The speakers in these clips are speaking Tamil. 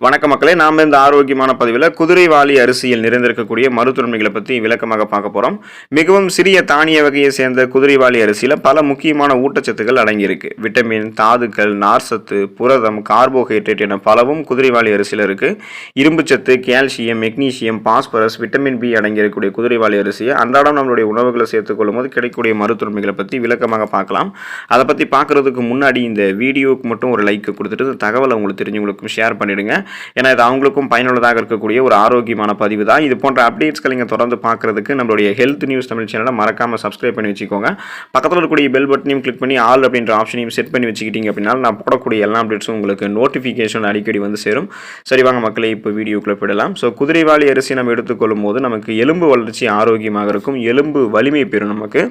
வணக்க மக்களே நாம் இந்த ஆரோக்கியமான பதிவில் குதிரைவாலி அரிசியில் நிறைந்திருக்கக்கூடிய மருத்துவமைகளை பற்றி விளக்கமாக பார்க்க போகிறோம் மிகவும் சிறிய தானிய வகையை சேர்ந்த குதிரைவாலி அரிசியில் பல முக்கியமான ஊட்டச்சத்துக்கள் அடங்கியிருக்கு. விட்டமின் தாதுக்கள் நார்சத்து புரதம் கார்போஹைட்ரேட் என பலவும் குதிரைவாலி அரிசியில் இருக்குது இரும்புச்சத்து calcium magnesium phosphorus vitamin B அடங்கியிருக்கக்கூடிய குதிரைவாலி அரிசியை அன்றாடம் நம்மளுடைய உணவுகளை சேர்த்துக்கொள்ளும் போது கிடைக்கக்கூடிய மருத்துவமைகளை பற்றி விளக்கமாக பார்க்கலாம். அதை பற்றி பார்க்குறதுக்கு முன்னாடி இந்த வீடியோவுக்கு மட்டும் ஒரு லைக் கொடுத்துட்டு இந்த தகவலை உங்களுக்கு தெரிஞ்சவங்களுக்கும் ஷேர் பண்ணிவிடுங்க ஏன்னா இது அவங்களுக்கும் பயனுள்ளதாக இருக்கக்கூடிய ஒரு ஆரோக்கியமான பதிவு தான். இது போன்ற அப்டேட்ஸ்களை நீங்கள் தொடர்ந்து பார்க்குறதுக்கு நம்மளுடைய ஹெல்த் நியூஸ் தமிழ் சேனலை மறக்காமல் சப்ஸ்கிரைப் பண்ணி வச்சுக்கோங்க. பக்கத்தில் இருக்கக்கூடிய பெல் பட்டனையும் கிளிக் பண்ணி ஆல் அப்படின்ற ஆப்ஷனையும் செட் பண்ணி வச்சுக்கிட்டீங்க அப்படின்னா நான் போடக்கூடிய எல்லா அப்டேட்ஸும் உங்களுக்கு நோட்டிஃபிகேஷன் அடிக்கடி வந்து சேரும். சரி வாங்க மக்களே இப்போ வீடியோக்குள்ளே போயிடலாம். ஸோ குதிரைவாளி அரிசி நம்ம எடுத்துக்கொள்ளும் போது நமக்கு எலும்பு வளர்ச்சி ஆரோக்கியமாக இருக்கும். எலும்பு வலிமை பெறும் நமக்கு.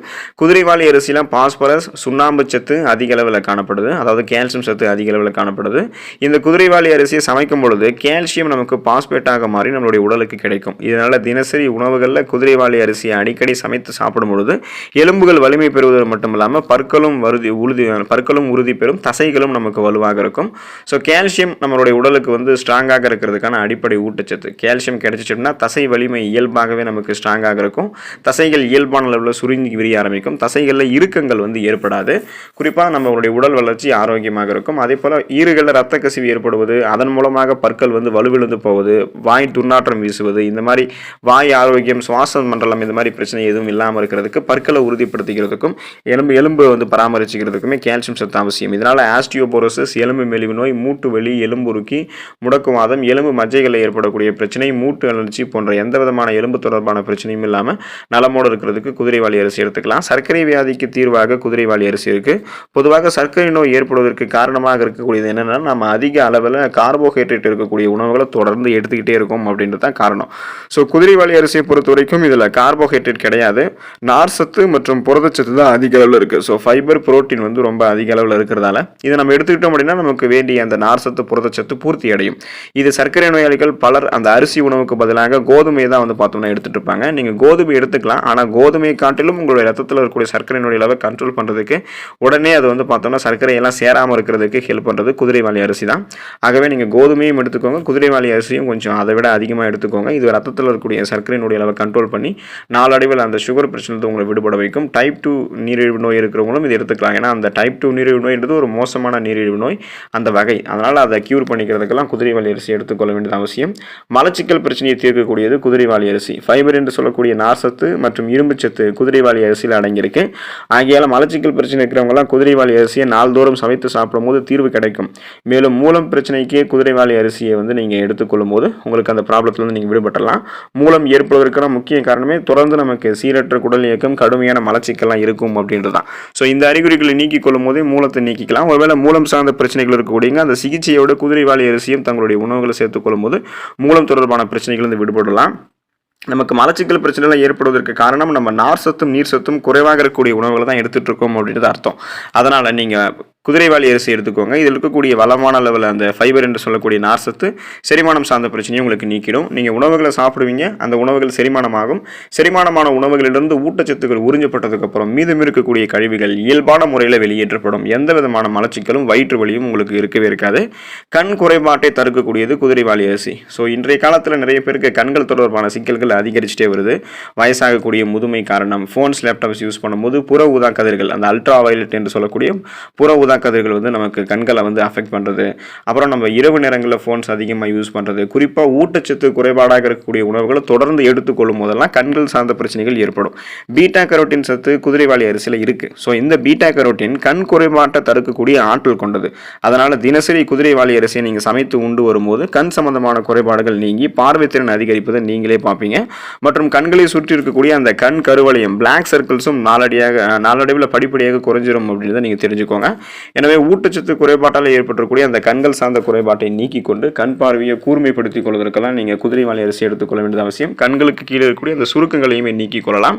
குதிரைவாலி அரிசியில் பாஸ்பரஸ் சுண்ணாம்பு சத்து அதிக அளவில் காணப்படுது. அதாவது கேல்சியம் சத்து அதிக அளவில் காணப்படுது. இந்த குதிரைவாலி அரிசியை சமைக்கும் பொழுது கால்சியம் நமக்கு பாஸ்பேட்டாக மாறி நம்மளுடைய உடலுக்கு கிடைக்கும். இதனால் தினசரி உணவுகளில் குதிரைவாளி அரிசியை அடிக்கடி சமைத்து சாப்பிடும் பொழுது எலும்புகள் வலிமை பெறுவது மட்டும் இல்லாமல் பற்களும் வருதி உறுதி பற்களும் உறுதி பெறும் தசைகளும் நமக்கு வலுவாக இருக்கும். ஸோ கால்சியம் நம்மளுடைய உடலுக்கு வந்து ஸ்ட்ராங்காக இருக்கிறதுக்கான அடிப்படை ஊட்டச்சத்து. கால்சியம் கிடைச்சிச்சுன்னா தசை வலிமை இயல்பாகவே நமக்கு ஸ்ட்ராங்காக இருக்கும். தசைகள் இயல்பான அளவில் சுருங்கி விரிய ஆரம்பிக்கும். தசைகளில் இறுக்கங்கள் வந்து ஏற்படாது. குறிப்பாக நம்மளுடைய உடல் வளர்ச்சி ஆரோக்கியமாக இருக்கும். அதே போல் ஈறுகளில் ரத்த கசிவு ஏற்படுவது அதன் மூலமாக பற்கள் வந்து வலுவிழுந்து போவது வாய் துர்நாற்றம் வீசுவது இந்த மாதிரி வாய் ஆரோக்கியம் சுவாச மண்டலம் இந்த மாதிரி பிரச்சனை எதுவும் இல்லாமல் இருக்கிறதுக்கு பற்களை உறுதிப்படுத்திக்கிறதுக்கும் எலும்பு எலும்பு வந்து பராமரிச்சுக்கிறதுக்குமே கால்சியம் சத்து அவசியம். இதனால் ஆஸ்டியோபோரோசிஸ் எலும்பு மெலிவு நோய் மூட்டு வலி எலும்புருக்கி முடக்குவாதம் எலும்பு மஜ்ஜைகளில் ஏற்படக்கூடிய பிரச்சனை மூட்டு அலர்ச்சி போன்ற எந்த விதமான எலும்பு தொடர்பான பிரச்சனையும் இல்லாமல் நலமோடு இருக்கிறதுக்கு குதிரைவாலி அரிசி எடுத்துக்கலாம். சர்க்கரை வியாதிக்கு தீர்வாக குதிரைவாலி அரிசி இருக்குது பொதுவாக சர்க்கரை நோய் ஏற்படுவதற்கு காரணமாக இருக்கக்கூடியது என்னென்னா நம்ம அதிக அளவில் கார்போஹைட்ரேட் இருக்கக்கூடிய உணவுகளை தொடர்ந்து எடுத்துக்கிட்டே இருக்கும் அப்படின்றது தான் காரணம். ஸோ குதிரைவாலி அரிசியை பொறுத்த வரைக்கும் இதில் கார்போஹைட்ரேட் கிடையாது. நார்சத்து மற்றும் புரதச்சத்து தான் அதிக அளவில் இருக்குது ஸோ ஃபைபர் புரோட்டீன் வந்து ரொம்ப அதிக அளவில் இருக்கிறதால இதை நம்ம எடுத்துக்கிட்டோம் அப்படின்னா நமக்கு வேண்டிய அந்த நார்சத்து புரதச்சத்து பூர்த்தி அடையும். இது சர்க்கரை நோயாளிகள் பலர் அந்த அரிசி உணவுக்கு பதிலாக கோதுமையை தான் வந்து பார்த்தோம்னா எடுத்துகிட்டு இருப்பாங்க. நீங்கள் கோதுமை எடுத்துக்கலாம். ஆனால் கோதுமையை காட்டிலும் உங்களுடைய ரத்தத்தில் இருக்கக்கூடிய சர்க்கரை நோய் அளவை கண்ட்ரோல் பண்ணுறதுக்கு உடனே அது வந்து பார்த்தோம்னா சர்க்கரையெல்லாம் சேராமல் இருக்கிறதுக்கு ஹெல்ப் பண்ணுறது குதிரைவாலி அரிசி தான். ஆகவே நீங்கள் குதிரையும் எடுத்துக்கோங்க. குதிரைவாலி அரிசியும் கொஞ்சம் அதை விட அதிகமாக எடுத்துக்கோங்க. இது ரத்தத்தில் இருக்கக்கூடிய சர்க்கரையினுடைய அளவை கண்ட்ரோல் பண்ணி நாளடைவில் அந்த சுகர் பிரச்சனை உங்களை விடுபட வைக்கும். டைப் டூ நீரிழிவு நோய் இருக்கிறவங்களும் இது எடுத்துக்கலாம். ஏன்னா அந்த டைப் டூ நீரிழிவு நோய்ன்றது ஒரு மோசமான நீரிழிவு நோய் அந்த வகை. அதனால் அதை க்யூர் பண்ணிக்கிறதுக்கெல்லாம் குதிரைவாலி அரிசி எடுத்துக்கொள்ள வேண்டியது அவசியம். மலச்சிக்கல் பிரச்சனையை தீர்க்கக்கூடியது குதிரைவாலி அரிசி. ஃபைபர் என்று சொல்லக்கூடிய நார்சத்து மற்றும் இரும்புச்சத்து குதிரைவாலி அரிசியில் அடங்கியிருக்கு. ஆகையால் மலச்சிக்கல் பிரச்சனை இருக்கிறவங்கலாம் குதிரைவாலி அரிசியை நாள்தோறும் சமைத்து சாப்பிடும்போது தீர்வு கிடைக்கும். மேலும் மூலம் பிரச்சனைக்கு குதிரைவாலி அரிசியை வந்து நீங்கள் எடுத்துக்கொள்ளும் போது உங்களுக்கு அந்த ப்ராப்ளத்துலேருந்து நீங்கள் விடுபட்டலாம் மூலம் ஏற்படுவதற்கான முக்கிய காரணமே தொடர்ந்து நமக்கு சீரற்ற குடல் இயக்கம் கடுமையான மலச்சிக்கலாம் இருக்கும் அப்படின்றது தான் ஸோ இந்த அறிகுறிகளை நீக்கிக் கொள்ளும் போதே மூலத்தை நீக்கிக்கலாம். ஒருவேளை மூலம் சார்ந்த பிரச்சனைகள் இருக்கக்கூடியங்க அந்த சிகிச்சையோட குதிரைவாலி அரிசியும் தங்களுடைய உணவுகளை சேர்த்துக்கொள்ளும் போது மூலம் தொடர்பான பிரச்சனைகள் விடுபடலாம். நமக்கு மலச்சிக்கல் பிரச்சனைலாம் ஏற்படுவதற்கு காரணம் நம்ம நார் சத்தும் நீர் சத்தும் குறைவாக இருக்கக்கூடிய உணவுகளை தான் எடுத்துகிட்டு இருக்கோம் அப்படின்றது அர்த்தம். அதனால் நீங்கள் குதிரைவாலி அரிசி எடுத்துக்கோங்க. இதில் இருக்கக்கூடிய வளமான அளவில் அந்த ஃபைபர் என்று சொல்லக்கூடிய நார்சத்து செரிமானம் சார்ந்த பிரச்சனையும் உங்களுக்கு நீக்கிடும். நீங்கள் உணவுகளை சாப்பிடுவீங்க. அந்த உணவுகள் செரிமானமாகும். செரிமானமான உணவுகளிலிருந்து ஊட்டச்சத்துக்கள் உறிஞ்சப்பட்டதுக்கப்புறம் மீதம் இருக்கக்கூடிய கழிவுகள் இயல்பான முறையில் வெளியேற்றப்படும். எந்த விதமான மலச்சிக்கலும் வயிற்று வலியும் உங்களுக்கு இருக்கவே இருக்காது. கண் குறைபாட்டை தடுக்கக்கூடியது குதிரைவாலி அரிசி. ஸோ இன்றைய காலத்தில் நிறைய பேருக்கு கண்கள் தொடர்பான சிக்கல்கள் அதிகரிச்சுட்டே வருது. வயசாகக்கூடிய முதுமை காரணம் ஃபோன்ஸ் லேப்டாப்ஸ் யூஸ் பண்ணும்போது புற ஊதா கதிர்கள் அந்த அல்ட்ரா வயலட் என்று சொல்லக்கூடிய புற ஊதா கதிர்கள் வந்து நமக்கு கண்களை வந்து அஃபெக்ட் பண்ணுறது அப்புறம் நம்ம இரவு நேரங்களில் ஃபோன்ஸ் அதிகமாக யூஸ் பண்ணுறது குறிப்பாக ஊட்டச்சத்து குறைபாடாக இருக்கக்கூடிய உணவுகளை தொடர்ந்து எடுத்துக்கொள்ளும் போதெல்லாம் கண்கள் சார்ந்த பிரச்சனைகள் ஏற்படும். பீட்டா கரோட்டின் சத்து குதிரைவாளி அரிசியில் இருக்குது ஸோ இந்த பீட்டா கரோட்டின் கண் குறைபாட்டை தடுக்கக்கூடிய ஆற்றல் கொண்டது. அதனால் தினசரி குதிரைவாளி அரிசியை நீங்கள் சமைத்து உண்டு வரும்போது கண் சம்பந்தமான குறைபாடுகள் நீங்கி பார்வைத்திறன் அதிகரிப்பதை நீங்களே பார்ப்பீங்க. மற்றும் கண்களை சுற்றி இருக்கக்கூடிய அந்த கண் கருவளையம் பிளாக் சர்க்கிள்ஸும் நாளடியாக நாளடைவில் படிப்படியாக குறைஞ்சிரும் அப்படின்றத நீங்கள் தெரிஞ்சுக்கோங்க. எனவே ஊட்டச்சத்து குறைபாட்டால் ஏற்பட்டிருக்கக்கூடிய அந்த கண்கள் சார்ந்த குறைபாட்டை நீக்கி கொண்டு கண் பார்வையை கூர்மைப்படுத்திக் கொள்வதற்கெல்லாம் நீங்கள் மலை அரிசி எடுத்துக்கொள்ள வேண்டியது அவசியம். கண்களுக்கு கீழே இருக்கக்கூடிய அந்த சுருக்கங்களையுமே நீக்கிக் கொள்ளலாம்.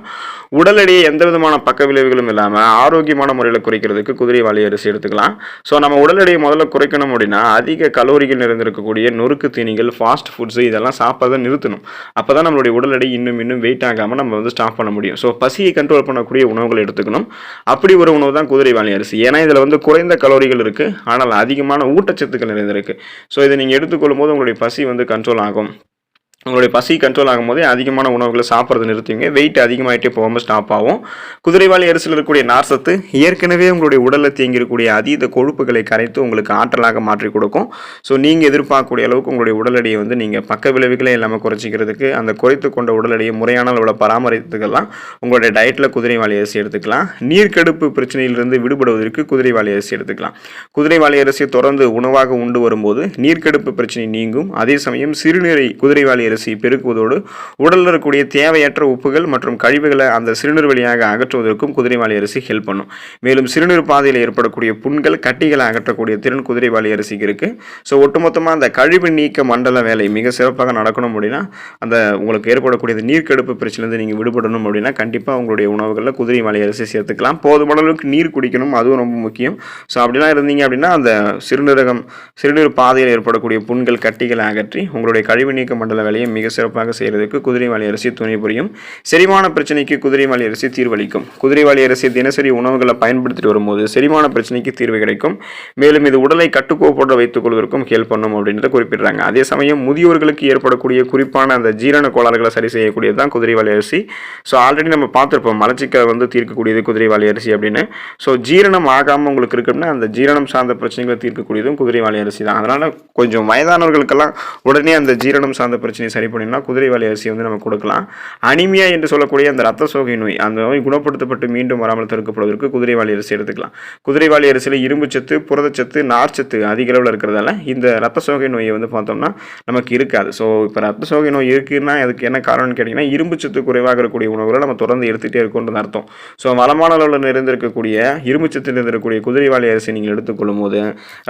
உடல் எடையை எந்த விதமான பக்க விளைவுகளும் இல்லாமல் ஆரோக்கியமான முறையில் குறைக்கிறதுக்கு குதிரை வாழை அரிசி எடுத்துக்கலாம். ஸோ நம்ம உடல் எடையை முதல்ல குறைக்கணும் அப்படின்னா அதிக கலோரிகள் நிறைந்திருக்கக்கூடிய நொறுக்கு தீனிகள் ஃபாஸ்ட் ஃபுட்ஸ் இதெல்லாம் சாப்பிட்றதை நிறுத்தணும். அப்போ தான் நம்மளுடைய உடல் எடை இன்னும் இன்னும் வெயிட் ஆகாமல் நம்ம வந்து ஸ்டாப் பண்ண முடியும். ஸோ பசியை கண்ட்ரோல் பண்ணக்கூடிய உணவுகளை எடுத்துக்கணும். அப்படி ஒரு உணவு தான் குதிரைவாலி அரிசி. ஏன்னா இதில் வந்து குறைந்த கலோரிகள் இருக்குது ஆனால் அதிகமான ஊட்டச்சத்துக்கள் நிறைந்திருக்கு. ஸோ இதை நீங்கள் எடுத்துக்கொள்ளும் போது உங்களுடைய பசி வந்து கண்ட்ரோல் ஆகும். உங்களுடைய பசி கண்ட்ரோல் ஆகும்போதே அதிகமான உணவுகளை சாப்பிட்றது நிறுத்துவீங்க. வெயிட் அதிகமாகிட்டே போகாமல் ஸ்டாப் ஆகும். குதிரைவாலி அரிசியில் இருக்கக்கூடிய நார்சத்து ஏற்கனவே உங்களுடைய உடலில் தேங்கியிருக்கக்கூடிய அதீத கொழுப்புகளை கரைத்து உங்களுக்கு ஆற்றலாக மாற்றி கொடுக்கும். ஸோ நீங்கள் எதிர்பார்க்கக்கூடிய அளவுக்கு உங்களுடைய உடல் எடையை வந்து நீங்கள் பக்க விளைவுகளே இல்லாமல் குறைச்சிக்கிறதுக்கு அந்த குறைத்து கொண்ட உடல் எடையை முறையான அளவில் பராமரித்துக்கெல்லாம் உங்களுடைய டயட்டில் குதிரைவாலி அரிசி எடுத்துக்கலாம். நீர்க்கடுப்பு பிரச்சனையிலிருந்து விடுபடுவதற்கு குதிரைவாலி அரிசி எடுத்துக்கலாம். குதிரைவாலி அரிசியை தொடர்ந்து உணவாக உண்டு வரும்போது நீர்க்கடுப்பு பிரச்சனை நீங்கும். அதே சமயம் சிறுநீரை குதிரைவாலி அரிசி பெருக்குவதோடு உடலில் இருக்கக்கூடிய தேவையற்ற உப்புகள் மற்றும் கழிவுகளை அந்த சிறுநீர் வழியாக அகற்றுவதற்கும் குதிரைவாளி அரிசி ஹெல்ப் பண்ணும். மேலும் சிறுநீர் பாதையில் ஏற்படக்கூடிய புண்கள் கட்டிகளை அகற்றக்கூடிய திறன் குதிரைவாளி அரிசிக்கு இருக்குது ஸோ ஒட்டுமொத்தமாக அந்த கழிவு நீக்க மண்டல வேலை மிக சிறப்பாக நடக்கணும் அப்படின்னா அந்த உங்களுக்கு ஏற்படக்கூடிய நீர்க்கெடுப்பு நீர்க்கடுப்பு பிரச்சனைலேருந்து நீங்கள் விடுபடணும் அப்படின்னா கண்டிப்பாக உங்களுடைய உணவுகளில் குதிரைவாளி அரிசி சேர்த்துக்கலாம். போதுமான அளவுக்கு நீர் குடிக்கணும் அதுவும் ரொம்ப முக்கியம். ஸோ அப்படிலாம் இருந்தீங்க அப்படின்னா அந்த சிறுநீரகம் சிறுநீர் பாதையில் ஏற்படக்கூடிய புண்கள் கட்டிகளை அகற்றி உங்களுடைய கழிவு நீக்க மண்டல வேலையை மிக சிறப்பாக செய்கிறதுக்கு குதிரைவாளி அரிசி துணை புரியும். செரிமான பிரச்சனைக்கு குதிரைவாளி அரிசி தீர்வளிக்கும். குதிரைவாலி அரிசி தினசரி உணவுகளை பயன்படுத்திட்டு வரும்போது செரிமான பிரச்சனைக்கு தீர்வு கிடைக்கும். மேலும் இது உடலை கட்டுக்கோப்போட வைத்துக் கொள்வதற்கும் ஹெல்ப் பண்ணும் அப்படின்றத குறிப்பிடுறாங்க. அதே சமயம் முதியோர்களுக்கு ஏற்படக்கூடிய குறிப்பான அந்த ஜீரண கோளாறுகளை சரி செய்யக்கூடியது தான் குதிரைவாளி அரிசி. ஸோ ஆல்ரெடி நம்ம பார்த்துருப்போம் மலச்சிக்கலை வந்து தீர்க்கக்கூடியது குதிரைவாளி அரிசி அப்படின்னு. ஸோ ஜீரணம் ஆகாமல் உங்களுக்கு இருக்குன்னா அந்த ஜீரணம் சார்ந்த பிரச்சனைகளை தீர்க்கக்கூடியதும் குதிரைவாளி அரிசி தான். அதனால் கொஞ்சம் வயதானவர்களுக்கெல்லாம் உடனே அந்த ஜீரணம் சார்ந்த பிரச்சனை சரி பண்ணினா குதிரைவாலி அரிசி வந்து நம்ம கொடுக்கலாம். அனிமியா என்று சொல்லக்கூடிய அந்த ரத்த சோகை நோய் அந்த நோய் குணப்படுத்தப்பட்டு மீண்டும் வராமல் தடுக்கப்படுவதற்கு குதிரைவாலி அரிசி எடுத்துக்கலாம். குதிரைவாலி அரிசியில் இரும்புச்சத்து புரதச்சத்து நார்ச்சத்து அதிக அளவில் இருக்கிறதால இந்த ரத்த சோகை நோயை வந்து பார்த்தோம்னா நமக்கு இருக்காது. ஸோ இப்போ ரத்த சோகை நோய் இருக்குன்னா அதுக்கு என்ன காரணம்னு கேட்டிங்கன்னா இரும்புச்சத்து குறைவாக இருக்கக்கூடிய உணவுகளை நம்ம தொடர்ந்து எடுத்துகிட்டே இருக்கோன்றது அர்த்தம். ஸோ வளமான அளவில் நிறைந்திருக்கக்கூடிய இரும்புச்சத்து நிறைந்திருக்கக்கூடிய குதிரைவாலி அரிசி நீங்கள் எடுத்துக்கொள்ளும் போது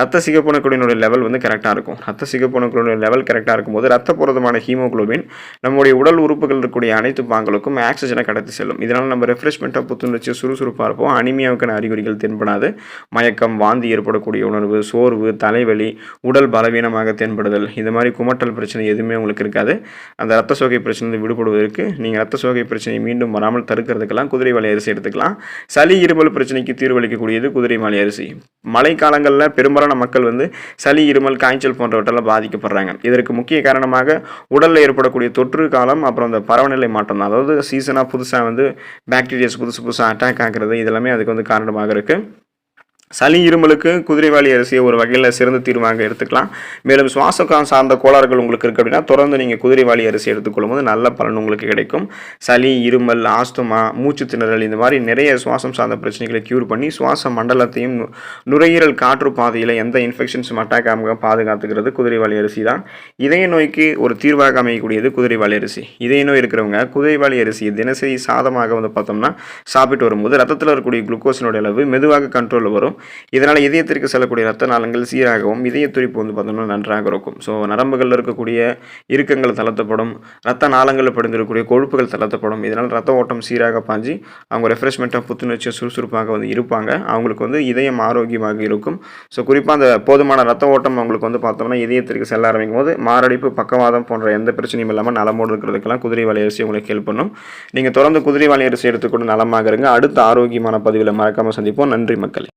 ரத்த சிகப்பணுக்களினுடைய லெவல் வந்து கரெக்டாக இருக்கும். ரத்த சிகப்பணுக்களுடைய லெவல் கரெக்டாக இருக்கும்போது ரத்த புரதமான ஹீமோக்ளோபின். நம்முடைய உடல் உறுப்புகள் இருக்கக்கூடிய அனைத்து பாங்களுக்கும் ஆக்சிஜனை கடத்தி செல்லும். இதனால் நம்ம ரெஃப்ரெஷ்மெண்ட்டாக புத்துணர்ச்சி சுறுசுறுப்பாக இருப்போம். அனிமியாவுக்கான அறிகுறிகள் தென்படாது. மயக்கம் வாந்தி ஏற்படக்கூடிய உணர்வு சோர்வு தலைவலி உடல் பலவீனமாக தென்படுதல். இந்த மாதிரி குமட்டல் பிரச்சனை எதுவுமே உங்களுக்கு இருக்காது. அந்த ரத்த சோகை பிரச்சனை விடுபடுவதற்கு நீங்கள் ரத்த சோகை பிரச்சனையை மீண்டும் வராமல் தடுக்கிறதுக்கெல்லாம் குதிரைவாலி அரிசி எடுத்துக்கலாம். சளி இருமல் பிரச்சனைக்கு தீர்வளிக்கக்கூடியது மலை அரிசி. மழை காலங்களில் பெரும்பாலான மக்கள் வந்து சளி இருமல் காய்ச்சல் போன்றவற்றெல்லாம் பாதிக்கப்படுறாங்க. இதற்கு முக்கிய காரணமாக உடலில் ஏற்படக்கூடிய தொற்று காலம் அப்புறம் அந்த பரவநிலை மாற்றம் தான். அதாவது சீசனாக புதுசாக வந்து பாக்டீரியாஸ் புதுசு புதுசாக அட்டாக் ஆகிறது இதெல்லாமே அதுக்கு வந்து காரணமாக இருக்குது சளி இருமலுக்கு குதிரைவாலி அரிசியை ஒரு வகையில் சிறந்த தீர்வாக எடுத்துக்கலாம். மேலும் சுவாசக்கம் சார்ந்த கோளாறுகள் உங்களுக்கு இருக்குது அப்படின்னா தொடர்ந்து நீங்கள் குதிரைவாலி அரிசி எடுத்துக்கொள்ளும் போது நல்ல பலன் உங்களுக்கு கிடைக்கும். சளி இருமல் ஆஸ்துமா மூச்சு திணறல் இந்த மாதிரி நிறைய சுவாசம் சார்ந்த பிரச்சனைகளை க்யூர் பண்ணி சுவாச மண்டலத்தையும் நுரையீரல் காற்று பாதையில் எந்த இன்ஃபெக்ஷன்ஸும் அட்டாக் ஆகாமல் பாதுகாத்துக்கிறது குதிரைவாலி அரிசி தான். இதய நோய்க்கு ஒரு தீர்வாக அமையக்கூடியது குதிரைவாலி அரிசி. இதய நோய் இருக்கிறவங்க குதிரைவாலி அரிசியை தினசரி சாதமாக வந்து பார்த்தோம்னா சாப்பிட்டு வரும்போது ரத்தத்தில் இருக்கக்கூடிய குளுக்கோஸினுடைய அளவு மெதுவாக கண்ட்ரோலில் வரும். இதனால் இதயத்திற்கு செல்லக்கூடிய ரத்த நாளங்கள் சீராகவும் இதய துடிப்பு வந்து பார்த்தோம்னா நன்றாக இருக்கும். ஸோ நரம்புகளில் இருக்கக்கூடிய இறுக்கங்கள் தளர்த்தப்படும் ரத்த நாளங்களில் படிந்திருக்கக்கூடிய கொழுப்புகள் தளர்த்தப்படும். இதனால் ரத்த ஓட்டம் சீராக பாஞ்சு அவங்க ரெஃப்ரெஷ்மெண்ட்டாக புத்துணர்ச்சியாக சுறுசுறுப்பாக வந்து இருப்பாங்க. அவங்களுக்கு வந்து இதயம் ஆரோக்கியமாக இருக்கும். ஸோ குறிப்பாக அந்த போதுமான ரத்த ஓட்டம் அவங்களுக்கு வந்து பார்த்தோம்னா இதயத்திற்கு செல்ல ஆரம்பிக்கும் போது மாரடைப்பு பக்கவாதம் போன்ற எந்த பிரச்சனையும் இல்லாமல் நலமோடு இருக்கிறதுக்கெல்லாம் குதிரைவாலி அரிசி உங்களுக்கு ஹெல்ப் பண்ணும். நீங்கள் தொடர்ந்து குதிரைவாலி அரிசி எடுத்துக்கொண்டு நலமாக இருங்க. அடுத்த ஆரோக்கியமான பதிவில் மறக்காமல் சந்திப்போம். நன்றி மக்களே.